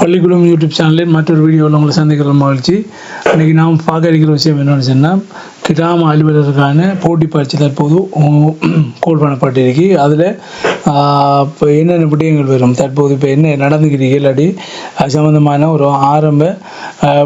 பள்ளிக்கூடம் யூடியூப் சேனலில் மற்றொரு வீடியோவில் உங்களை சந்திக்கிற மகிழ்ச்சி. இன்றைக்கி நாம் பார்க்க இருக்கிற விஷயம் என்னென்னு சொன்னால் கிராம அலுவலருக்கான போட்டி பயிற்சி தற்போது கோல் பண்ணப்பட்டிருக்கு அதில் இப்போ என்னென்ன விடயங்கள் வரும்? தற்போது இப்போ என்ன நடந்துக்கிறீங்க இல்லாட்டி அது சம்மந்தமான ஒரு ஆரம்ப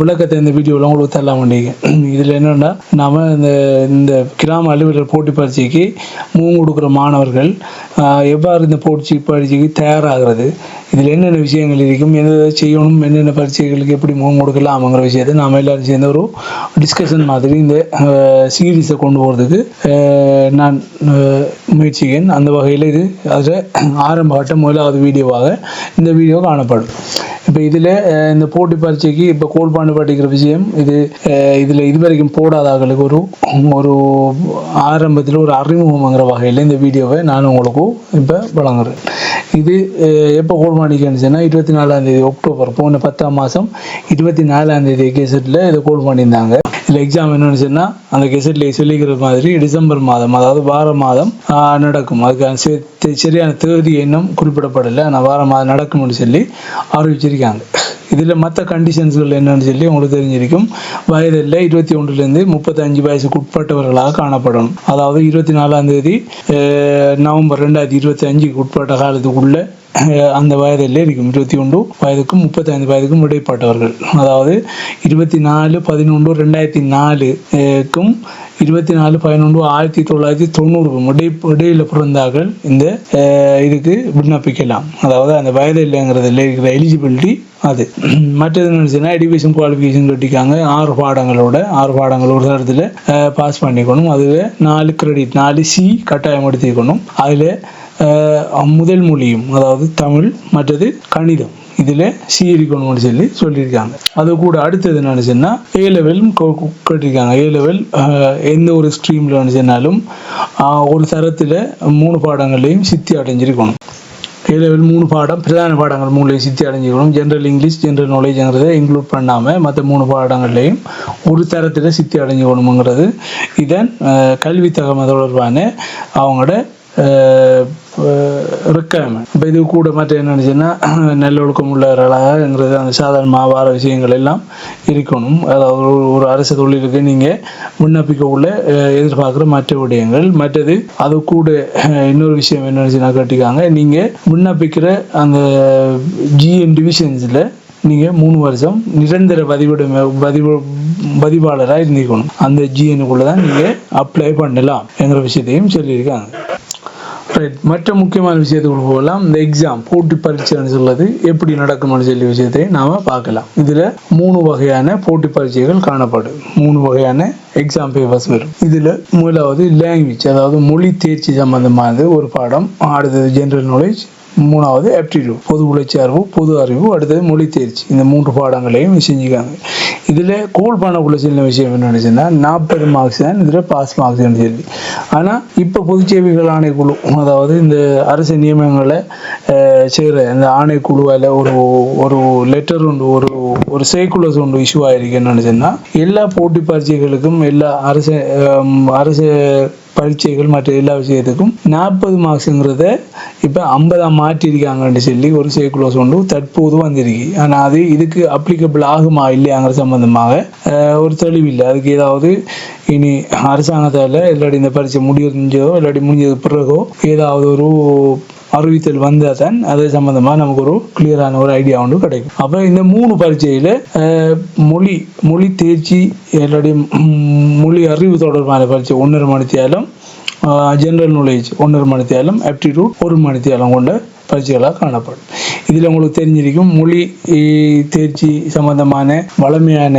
விளக்கத்தை இந்த வீடியோவில் உங்களுக்கு தள்ள முடியுங்க இதில் என்னென்னா நாம் இந்த இந்த கிராம அலுவலர் போட்டி பயிற்சிக்கு மூணு கொடுக்குற மாணவர்கள் எவ்வாறு இந்த போட்டி பயிற்சிக்கு தயாராகிறது? இதில் என்னென்ன விஷயங்கள் இருக்கும் என்ன செய்யணும் என்னென்ன பரீட்சைகளுக்கு எப்படி முகம் கொடுக்கலாம்ங்கிற விஷயத்தை நாம் எல்லாரும் சேர்ந்த ஒரு டிஸ்கஷன் மாதிரி இந்த சீரீஸை கொண்டு போகிறதுக்கு நான் அஹ், முயற்சிக்கிறேன். அந்த வகையில் இது அதில் ஆரம்ப கட்டம் முதலாவது வீடியோவாக இந்த வீடியோ காணப்படும். இப்போ இதில் இந்த போட்டி பரீட்சைக்கு இப்போ கோல்பாண்டு படிக்கிற விஷயம் இது இதில் இதுவரைக்கும் போடாதாக்களுக்கு ஒரு ஒரு ஆரம்பத்தில் ஒரு அறிமுகம்ங்கிற வகையில் இந்த வீடியோவை நான் உங்களுக்கு இப்போ வழங்குறேன். இது எப்போ கோல் பண்ணிக்கணுச்சுன்னா இருபத்தி நாலாம் தேதி அக்டோபர் போன பத்தாம் மாதம் இருபத்தி நாலாம் தேதி கெசட்டில் இதை கோல் பண்ணியிருந்தாங்க. இதில் எக்ஸாம் என்னன்னு சொன்னால் அந்த கெசட்டில் சொல்லிக்கிற மாதிரி டிசம்பர் மாதம் அதாவது வார மாதம் நடக்கும். அதுக்கான சரியான தேதி இன்னும் குறிப்பிடப்படலை. ஆனால் வார மாதம் நடக்கும்னு சொல்லி அறிவிச்சிருக்காங்க. இதில் மற்ற கண்டிஷன்ஸ்கள் என்னன்னு சொல்லி உங்களுக்கு தெரிஞ்சிருக்கும். வயதில் இருபத்தி ஒன்றுலேருந்து முப்பத்தஞ்சு வயசுக்கு உட்பட்டவர்களாக காணப்படணும். அதாவது இருபத்தி நாலாம் தேதி நவம்பர் ரெண்டாயிரத்தி இருபத்தி அஞ்சுக்கு உட்பட்ட காலத்துக்குள்ள அந்த வயதில் இருக்கும். இருபத்தி ஒன்று வயதுக்கும் முப்பத்தைந்து வயதுக்கும் இடைப்பட்டவர்கள். அதாவது இருபத்தி நாலு பதினொன்று ரெண்டாயிரத்தி நாலுக்கும் இருபத்தி நாலு பதினொன்று ஆயிரத்தி தொள்ளாயிரத்தி தொண்ணூறுக்கும் இடை இடையில் பிறந்தார்கள். இந்த இதுக்கு விண்ணப்பிக்கலாம். அதாவது அந்த வயது இல்லைங்கிறதுல இருக்கிற எலிஜிபிலிட்டி அது. மற்றது என்னச்சுன்னா எஜுகேஷன் குவாலிஃபிகேஷன் கட்டிக்காங்க. ஆறு பாடங்களோட ஆறு பாடங்கள் ஒரு தரத்தில் பாஸ் பண்ணிக்கணும். அதில் நாலு கிரெடிட் நாலு சி கட்டாயம் எடுத்துக்கணும். அதில் முதல் மொழியும் அதாவது தமிழ் மற்றது கணிதம். இதில் சி இருக்கணும்னு சொல்லி சொல்லியிருக்காங்க. அது கூட அடுத்தது என்னன்னு சொன்னால் ஏ லெவலும் கேட்டிருக்காங்க ஏ லெவல் எந்த ஒரு ஸ்ட்ரீமில் நினச்சினாலும் ஒரு தரத்தில் மூணு பாடங்களையும் சித்தி அடைஞ்சிருக்கணும். ஏ லெவல் மூணு பாடம் பிரதான பாடங்கள் மூணுலேயும் சித்தி அடைஞ்சிக்கணும். ஜென்ரல் இங்கிலீஷ் ஜென்ரல் நாலேஜ்ங்கிறத இன்க்ளூட் பண்ணாமல் மற்ற மூணு பாடங்கள்லேயும் ஒரு தரத்தில் சித்தி அடைஞ்சிக்கணுங்கிறது இதன் அஹ், கல்வி தகவல் தொடர்பான அவங்களோட இருக்காம இப்போ இது கூட மற்ற என்னச்சுன்னா நல்லொழுக்கம் உள்ளவர்களாகங்கிறது அந்த சாதாரணமாக வார விஷயங்கள் எல்லாம் இருக்கணும் அதாவது ஒரு ஒரு அரசு தொழிலுக்கு நீங்கள் விண்ணப்பிக்க உள்ள எதிர்பார்க்குற மற்ற விடயங்கள் மற்றது அது கூட இன்னொரு விஷயம் என்னச்சுன்னா கேட்டிருக்காங்க நீங்கள் விண்ணப்பிக்கிற அந்த ஜிஎன் டிவிஷன்ஸில் நீங்கள் மூணு வருஷம் நிரந்தர பதிவிட பதிவு பதிவாளராக இருந்திருக்கணும் அந்த ஜிஎனுக்குள்ளே தான் நீங்கள் அப்ளை பண்ணலாம் என்கிற விஷயத்தையும் சொல்லியிருக்காங்க ரைட் மற்ற முக்கியமான விஷயத்துக்கு போகலாம். இந்த எக்ஸாம் போட்டி பரீட்சைன்னு சொல்லது எப்படி நடக்கும்னு சொல்லி விஷயத்தை நாம பார்க்கலாம். இதுல மூணு வகையான போட்டி பரீட்சைகள் காணப்படும். மூணு வகையான எக்ஸாம் பேப்பர்ஸ் வரும். இதுல முதலாவது லாங்குவேஜ் அதாவது மொழி தேர்ச்சி சம்பந்தமானது ஒரு பாடம். அடுத்தது ஜென்ரல் நாலேஜ் மூணாவது ஆப்டிடியூட் பொது உழைச்சார்பு பொது அறிவு அடுத்தது மொழி தேர்ச்சி. இந்த மூன்று பாடங்களையும் செஞ்சுக்காங்க இதில் கோல் பண்ணக்குள்ள சின்ன விஷயம் என்னென்னு சொன்னால் நாற்பது மார்க்ஸ் தான் இதில் பாஸ் மார்க்ஸ் சொல்லி. ஆனால் இப்போ பொதுச்சேவைகள் ஆணைக்குழு அதாவது இந்த அரசு நியமனங்களை செய்கிற இந்த ஆணைக்குழுவால் ஒரு ஒரு லெட்டர் உண்டு ஒரு ஒரு சைக்குலர்ஸ் உண்டு இஷ்யூ ஆகிருக்கு என்னென்னு சொன்னால் எல்லா போட்டி பரீட்சைகளுக்கும் எல்லா அரசு அரசு பரீட்சைகள் மற்ற எல்லா விஷயத்துக்கும் நாற்பது மார்க்ஸுங்கிறத இப்போ ஐம்பதாக மாற்றிருக்காங்கன்னு சொல்லி ஒரு சைக்குலோஸ் ஒன்று தற்போது வந்திருக்கு. ஆனால் அது இதுக்கு அப்ளிகபிள் ஆகுமா இல்லையாங்கிற சம்பந்தமாக அஹ், ஒரு தெளிவில்லை. அதுக்கு ஏதாவது இனி அரசாங்கத்தால் இல்லாட்டி இந்த பரீட்சை முடிஞ்சோ இல்லாட்டி முடிஞ்சது பிறகோ ஏதாவது ஒரு அறிவித்தல் வந்தால் தான் அது சம்மந்தமாக நமக்கு ஒரு கிளியரான ஒரு ஐடியா ஒன்று கிடைக்கும். அப்புறம் இந்த மூணு பரீட்சையில் மொழி மொழி தேர்ச்சி இல்லாட்டி மொழி அறிவு தொடர்பான பரீட்சை ஒன்றரை மணித்தியாலும் ஜென்ரல் நாலேஜ் ஒன்றரை மணித்தியாலும் ஆப்டிடியூட் ஒரு மணித்தியாலம் கொண்ட பரீட்சைகளாக காணப்படும். இதில் உங்களுக்கு தெரிஞ்சிருக்கும் மொழி தேர்ச்சி சம்பந்தமான வளமையான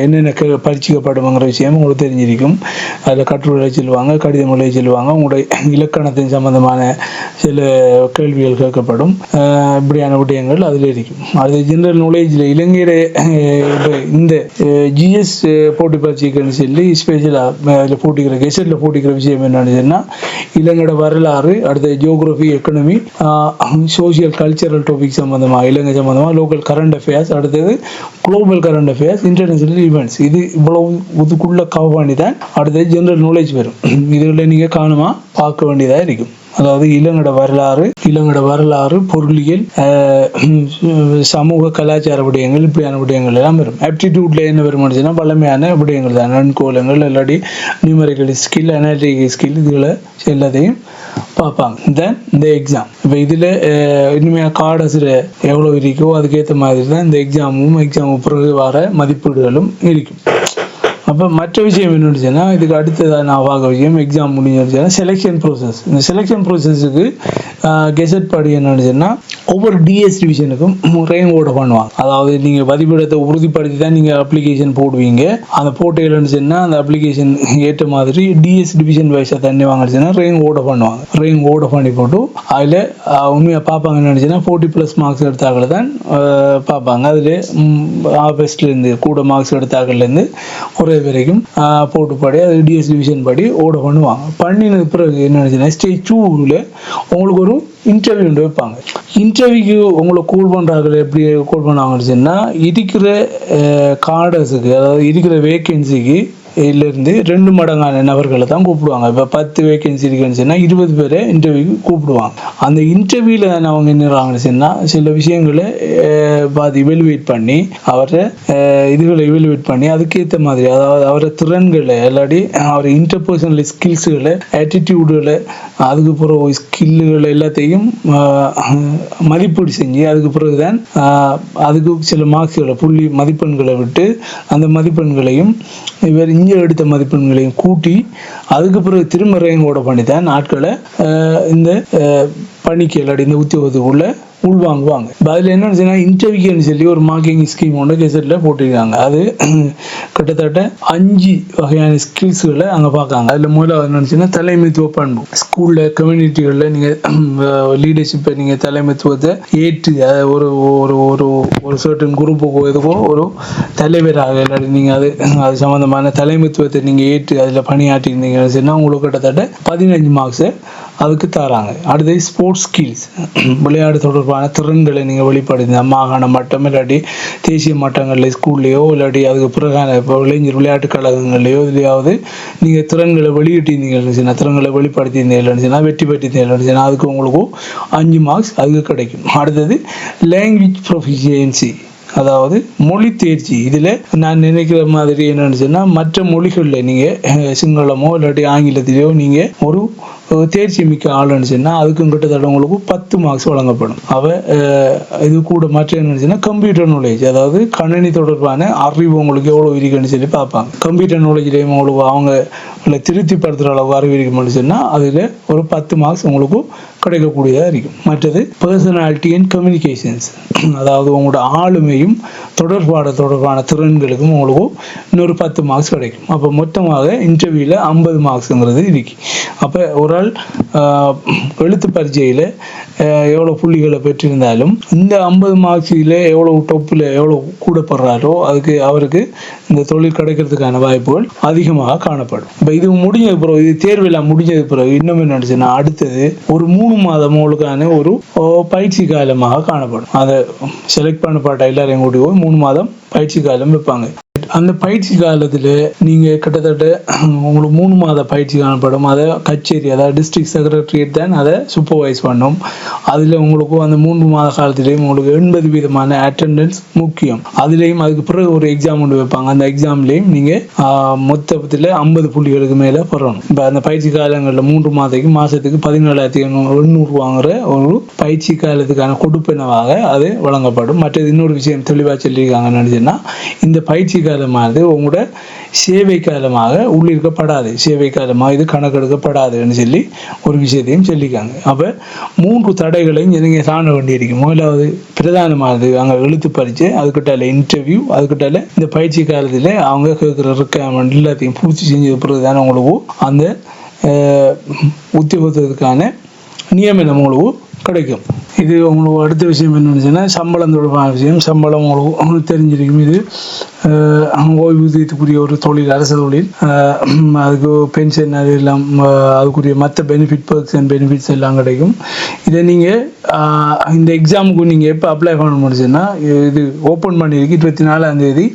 என்னென்ன க- பரீட்சிக்கப்படுங்கிற விஷயம் உங்களுக்கு தெரிஞ்சிருக்கும். அதில் கட்டுரை சொல்லுவாங்க கடிதம் எழுதி சொல்லுவாங்க. உங்களுடைய இலக்கணத்தின் சம்பந்தமான சில கேள்விகள் கேட்கப்படும். இப்படியான விடயங்கள் அதில் இருக்கும். அது ஜென்ரல் நாலேஜில் இலங்கையில இந்த ஜிஎஸ் போட்டி பரீட்சைக்குன்னு சொல்லி ஸ்பெஷலாக அதில் போட்டிக்கிற கெசட்டில் போட்டிக்கிற விஷயம் என்னன்னு சொன்னால் இலங்கையோட வரலாறு அடுத்த geography economy social cultural topic சம்மந்தமாக இலங்கை சம்மந்தமாக லோக்கல் கரண்ட் அஃபேர்ஸ் அடுத்தது global current affairs international events இது இவ்வளவு இதுக்குள்ளே கவர் பண்ணி தான் அடுத்தது ஜென்ரல் நாலேஜ் வரும். இதில் நீங்கள் காணுமா? பார்க்க வேண்டியதாக இருக்கும். அதாவது இளங்கட வரலாறு இளங்கட வரலாறு பொருளியல் சமூக கலாச்சார விடயங்கள் இப்படியான விடயங்கள் எல்லாம் வரும். ஆப்டிடியூட்ல என்ன வருமானுச்சுன்னா பழமையான விடயங்கள் தான். நன்கோலங்கள் இல்லாட்டி நியூமரிக்கல் ஸ்கில் அனாலிட்டிக்கல் ஸ்கில் இதுகளை எல்லாத்தையும் பார்ப்பாங்க. தென் இந்த எக்ஸாம் இப்போ இதில் இனிமேல் கார்டஸில் எவ்வளோ இருக்கோ அதுக்கேற்ற மாதிரி தான் இந்த எக்ஸாமும் எக்ஸாம் பிறகு வர மதிப்பீடுகளும் இருக்கும். அப்போ மற்ற விஷயம் என்னன்னு இதுக்கு அடுத்ததாக நான் பார்க்க விஷயம் எக்ஸாம் முடிஞ்சிருச்சுன்னா செலெக்ஷன் ப்ரோசஸ் இந்த செலெக்ஷன் ப்ரோசஸுக்கு கெசட் படி என்னன்னு சொன்னால் ஒவ்வொரு டிஎஸ் டிவிஷனுக்கும் ரேங்க் ஓட பண்ணுவாங்க. அதாவது நீங்கள் பதிப்பிடத்தை உறுதிப்படுத்தி தான் நீங்கள் அப்ளிகேஷன் போடுவீங்க. அந்த போட்டு இல்லைன்னு அந்த அப்ளிகேஷன் ஏற்ற மாதிரி டிஎஸ் டிவிஷன் வைஸாக தண்ணி வாங்கிச்சுன்னா ரேங்க் ஓட பண்ணுவாங்க. ரேங்க் ஓட பண்ணி போட்டு அதில் உண்மையாக பார்ப்பாங்க நினச்சுன்னா ஃபோர்ட்டி ப்ளஸ் மார்க்ஸ் எடுத்தாக்கள் தான் பார்ப்பாங்க அதில் ஆஃபஸ்ட்லேருந்து கூட மார்க்ஸ் எடுத்தாக்கள்லேருந்து ஒரே வரைக்கும் போட்டு படி அது டிஎஸ் டிவிஷன் படி ஓட பண்ணுவாங்க. பண்ணினது பிறகு என்ன நினச்சுன்னா ஸ்டேஜ் டூவில் உங்களுக்கு ஒரு இன்டர்வியூ வைப்பாங்க. இன்டர்வியூக்கு உங்களை கூல் பண்ணுறாங்க எப்படி கூல் பண்ணாங்கன்னு சொன்னால் இருக்கிற கார்டர்ஸுக்கு அதாவது இருக்கிற வேக்கன்சிக்கு இருந்து ரெண்டு மடங்கான நபர்களை தான் கூப்பிடுவாங்க. இப்போ பத்து வேகன்சி இருக்குன்னு சொன்னால் இருபது பேரை இன்டர்வியூக்கு கூப்பிடுவாங்க. அந்த இன்டர்வியூவில் தான் அவங்க என்னறாங்கன்னு சொன்னால் சில விஷயங்களை பாதி இவெலுவேட் பண்ணி அவரை இதுகளை இவெலுவேட் பண்ணி அதுக்கேற்ற மாதிரி அதாவது அவரை திறன்களை இல்லாடி அவர் இன்டர்பர்சனல் ஸ்கில்ஸுகளை ஆட்டிடியூடுகளை அதுக்கு பிறகு ஸ்கில்லுகள் எல்லாத்தையும் மதிப்பீடு செஞ்சு அதுக்கு பிறகு தான் அதுக்கு சில மார்க்ஸ்களை புள்ளி மதிப்பெண்களை விட்டு அந்த மதிப்பெண்களையும் இவர் இங்கே எடுத்த மதிப்பெண்களையும் கூட்டி அதுக்கு பிறகு திரும்ப ரேங்கோட பண்ணி தான் நாட்களை இந்த பணிக்கு இல்லாடி இந்த உத்தியோகத்துக்குள்ளே உள்வாங்குவாங்க அதில் என்னன்னு சொன்னால் இன்டர்வியூன்னு சொல்லி ஒரு மார்க்கிங் ஸ்கீம் ஒன்று கெசட்டில் போட்டிருக்காங்க. அது கிட்டத்தட்ட அஞ்சு வகையான ஸ்கில்ஸுகளை அங்கே பார்க்காங்க அதில் முதல்ல என்னன்னு தலைமைத்துவ பண்பு. ஸ்கூலில் கம்யூனிட்டிகளில் நீங்கள் லீடர்ஷிப்பை நீங்கள் தலைமைத்துவத்தை ஏற்று அதை ஒரு ஒரு ஒரு ஒரு சர்டன் குரூப்புக்கோ எதுக்கோ ஒரு தலைவராக இல்லாட்டி நீங்கள் அது அது சம்மந்தமான தலைமைத்துவத்தை நீங்கள் ஏற்று அதில் பணியாற்றிருந்தீங்கன்னு சொன்னால் உங்களுக்கு கிட்டத்தட்ட பதினஞ்சு மார்க்ஸை அதுக்கு தராங்க. அடுத்தது ஸ்போர்ட்ஸ் ஸ்கில்ஸ் விளையாடு தொடர்பான திறன்களை நீங்கள் வெளிப்படுத்தி மாகாண மட்டம் இல்லாட்டி தேசிய மட்டங்களில் ஸ்கூல்லையோ இல்லாட்டி அதுக்கு பிறகான இப்போ இளைஞர் விளையாட்டு கழகங்கள்லையோ இதுலையாவது நீங்கள் திறன்களை வெளியிட்டிருந்தீங்கன்னு சொன்னால் திறன்களை வெளிப்படுத்தி இருந்தீங்கன்னா வெற்றி பெற்றிருந்தீங்கன்னா அதுக்கு உங்களுக்கு அஞ்சு மார்க்ஸ் அதுக்கு கிடைக்கும். அடுத்தது லாங்குவேஜ் ப்ரொஃபிஷியன்சி அதாவது மொழி தேர்ச்சி. இதில் நான் நினைக்கிற மாதிரி என்னன்னு சொன்னால் மற்ற மொழிகளில் நீங்கள் சிங்களமோ இல்லாட்டி ஆங்கிலத்திலேயோ நீங்கள் ஒரு தேர்ச்சி மிக்க ஆள் இருந்துச்சுன்னா அதுக்கும் கிட்டத்தட்ட உங்களுக்கு பத்து மார்க்ஸ் வழங்கப்படும். அவ இது கூட மற்ற என்னன்னு கம்ப்யூட்டர் நாலேஜ் அதாவது கணினி தொடர்பான அறிவு உங்களுக்கு எவ்வளோ இருக்குன்னு சொல்லி பார்ப்பாங்க. கம்ப்யூட்டர் நாலேஜ்லேயும் உங்களுக்கு அவங்க இல்லை திருப்திப்படுத்துகிற அளவு அறிவு இருக்குன்னு சொன்னால் அதில் ஒரு பத்து மார்க்ஸ் உங்களுக்கு கிடைக்கக்கூடியதாக இருக்கும். மற்றது பர்சனாலிட்டி அண்ட் கம்யூனிகேஷன்ஸ் அதாவது உங்களோட ஆளுமையும் தொடர்பாட தொடர்பான திறன்களுக்கும் உங்களுக்கு இன்னொரு பத்து மார்க்ஸ் கிடைக்கும். அப்போ மொத்தமாக இன்டர்வியூவில் ஐம்பது மார்க்ஸுங்கிறது இருக்கு. அப்போ ஒரு ஆள் எழுத்து பரீட்சையில் எவ்வளோ புள்ளிகளை பெற்றிருந்தாலும் இந்த ஐம்பது மார்க்ஸில் எவ்வளோ டொப்பில் எவ்வளோ கூடப்படுறாரோ அதுக்கு அவருக்கு இந்த தொழில் கிடைக்கிறதுக்கான வாய்ப்புகள் அதிகமாக காணப்படும். இப்போ இது முடிஞ்ச பிறகு இது தேர்வெல்லாம் முடிஞ்சது பிறகு இன்னும் என்ன நடந்துச்சுன்னா அடுத்தது ஒரு மூணு மாதம் உங்களுக்கான ஒரு பயிற்சி காலமாக காணப்படும். அதை செலக்ட் பண்ணப்பட்ட எல்லாரையும் கூட்டி போய் மூணு மாதம் பயிற்சி காலம் வைப்பாங்க. அந்த பயிற்சி காலத்தில் நீங்கள் கிட்டத்தட்ட உங்களுக்கு மூணு மாத பயிற்சி காணப்படும். அதை கச்சேரி அதாவது டிஸ்ட்ரிக்ட் செக்ரட்டரியேட் தான் அதை சூப்பர்வைஸ் பண்ணும். அதில் உங்களுக்கு அந்த மூன்று மாத காலத்திலேயும் உங்களுக்கு எண்பது விதமான அட்டெண்டன்ஸ் முக்கியம். அதுலேயும் அதுக்கு பிறகு ஒரு எக்ஸாம் ஒன்று வைப்பாங்க. அந்த எக்ஸாம்லேயும் நீங்கள் மொத்தத்தில் ஐம்பது புள்ளிகளுக்கு மேலே பெறணும். இப்போ அந்த பயிற்சி காலங்களில் மூன்று மாதத்துக்கு மாதத்துக்கு பதினேழாயிரத்தி எண்ணூறு வாங்குற ஒரு பயிற்சி காலத்துக்கான கொடுப்பினவாக அது வழங்கப்படும். மற்றது இன்னொரு விஷயம் தெளிவாக சொல்லியிருக்காங்க நினச்சுன்னா இந்த பயிற்சி காலமானது உங்களோட சேவை காலமாக உள்ளிருக்கப்படாது. சேவை காலமாக இது கணக்கெடுக்கப்படாதுன்னு சொல்லி ஒரு விஷயத்தையும் சொல்லிக்காங்க அப்போ மூன்று தடைகளையும் நீங்கள் தாண்ட வேண்டியிருக்கும் முதலாவது பிரதானமானது. அங்கே எழுத்து பறித்து அதுக்கிட்டால இன்டர்வியூ அதுக்கிட்டால இந்த பயிற்சி காலத்தில் அவங்க கேட்குற ரெக்குவயர்மெண்ட் எல்லாத்தையும் பூர்த்தி செஞ்சது பிறகு தானே உங்களுக்கு அந்த அஹ், உத்தியோகத்துக்கான நியமனம் உங்களுக்கு கிடைக்கும். இது உங்களுக்கு அடுத்த விஷயம் என்னென்னு சம்பளம் தொடர்பான விஷயம். சம்பளம் உங்களுக்கு உங்களுக்கு தெரிஞ்சிருக்கும். இது ஓய்வூதியத்துக்குரிய ஒரு தொழில் அரசு தொழில். அதுக்கு பென்ஷன் அது எல்லாம் அதுக்குரிய மற்ற பெனிஃபிட் பர்க்ஸ் அண்ட் பெனிஃபிட்ஸ் எல்லாம் கிடைக்கும். இதை நீங்கள் இந்த எக்ஸாமுக்கு நீங்கள் எப்போ அப்ளை பண்ண முடிச்சுன்னா இது ஓப்பன் பண்ணியிருக்கு இருபத்தி நாலாம் தேதி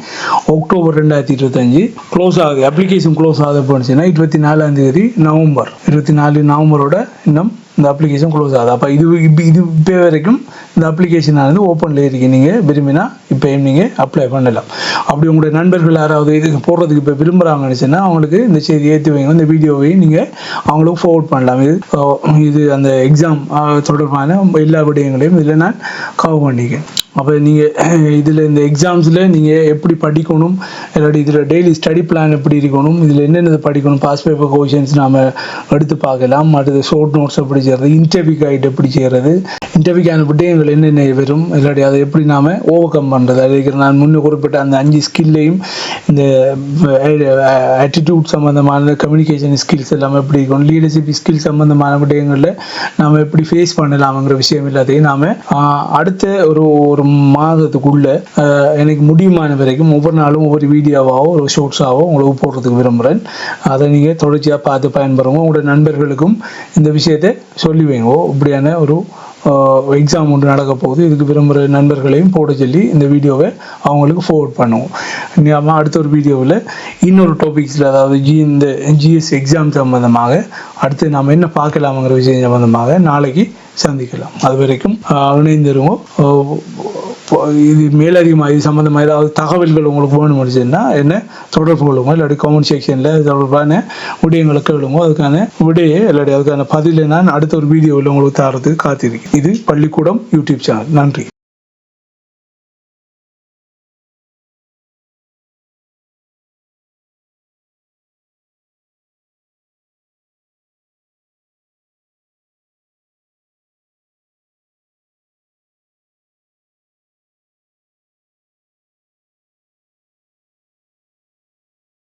அக்டோபர் ரெண்டாயிரத்தி இருபத்தஞ்சி. க்ளோஸ் ஆகுது. அப்ளிகேஷன் க்ளோஸ் ஆகுது போனுச்சுன்னா இருபத்தி நாலாம் தேதி நவம்பர். இருபத்தி நாலு நவம்பரோட இன்னும் இந்த அப்ளிகேஷன் க்ளோஸ் ஆகுது அப்போ இது இப்போ இது இப்போ வரைக்கும் இந்த அப்ளிகேஷன் ஆனது ஓப்பனில் இருக்கு. நீங்கள் விரும்பினா இப்போயும் நீங்கள் அப்ளை பண்ணலாம். அப்படி உங்களுடைய நண்பர்கள் யாராவது இதுக்கு போடுறதுக்கு இப்போ விரும்புகிறாங்கன்னு சொன்னால் அவங்களுக்கு இந்த செய்தி ஏற்றி வைங்க. இந்த வீடியோவையும் நீங்கள் அவங்களுக்கு ஃபார்வர்ட் பண்ணலாம். இது இது அந்த எக்ஸாம் தொடர்பான எல்லா விடயங்களையும் இதில் நான் கவர் பண்ணிக்கேன் அப்போ நீங்கள் இதில் இந்த எக்ஸாம்ஸில் நீங்கள் எப்படி படிக்கணும்? இல்லாட்டி இதில் டெய்லி ஸ்டடி பிளான் எப்படி இருக்கணும்? இதில் என்னென்ன படிக்கணும்? பாஸ் பேப்பர் கொஷின்ஸ் நாம் எடுத்து பார்க்கலாம். அடுத்து ஷோர்ட் நோட்ஸ் எப்படி செய்கிறது இன்டர்வியூக்கு ஆகிட்டு எப்படி செய்கிறது அனுப்பிட்டு எங்களை என்னென்ன வரும் இல்லாட்டி அதை எப்படி நாம் ஓவர் கம் பண்ணுறது நான் முன்னே குறிப்பிட்ட அந்த அஞ்சு ஸ்கில்லையும் இந்த ஆட்டிடியூட் சம்மந்தமான கம்யூனிகேஷன் ஸ்கில்ஸ் எல்லாம் எப்படி இருக்கும் லீடர்ஷிப் ஸ்கில் சம்மந்தமான விடயங்களில் நாம் எப்படி ஃபேஸ் பண்ணலாம்ங்கிற விஷயம் எல்லாத்தையும் நாம் அடுத்த ஒரு ஒரு மாதத்துக்குள்ள எனக்கு முடியுமான வரைக்கும் ஒவ்வொரு நாளும் ஒவ்வொரு வீடியோவாகவோ ஒரு ஷோர்ட்ஸாகவோ உங்களுக்கு போடுறதுக்கு விரும்புகிறேன் அதை நீங்கள் தொடர்ச்சியாக பார்த்து பயன்பெறுங்க உங்களோட நண்பர்களுக்கும் இந்த விஷயத்தை சொல்லிவிங்க? இப்படியான ஒரு எக்ஸாம் ஒன்று நடக்க போகுது. இதுக்கு விரும்புகிற நண்பர்களையும் போட சொல்லி இந்த வீடியோவை அவங்களுக்கு ஃபார்வர்ட் பண்ணுவோம். நம்ம அடுத்த ஒரு வீடியோவில் இன்னொரு டாபிக்ஸில் அதாவது ஜி இந்த ஜிஎஸ் எக்ஸாம் சம்மந்தமாக அடுத்து நாம் என்ன பார்க்கலாமுங்கிற விஷயம் சம்மந்தமாக நாளைக்கு சந்திக்கலாம். அது வரைக்கும் இணைந்திருவோம் இது மேலதிகமாக இது சம்மந்தமாக ஏதாவது தகவல்கள் உங்களுக்கு வேணும் முடிச்சுன்னா என்ன தொடர்பு கொள்ளுங்க இல்லாட்டி கமெண்ட் செக்ஷனில் தொடர்பான விடயங்களை கேளுங்க அதுக்கான விடையை இல்லாட்டி அதுக்கான பதிலை நான் அடுத்த ஒரு வீடியோவில் உங்களுக்கு தரத்துக்கு காத்திருக்கேன். இது பள்ளிக்கூடம் யூடியூப் சேனல் நன்றி.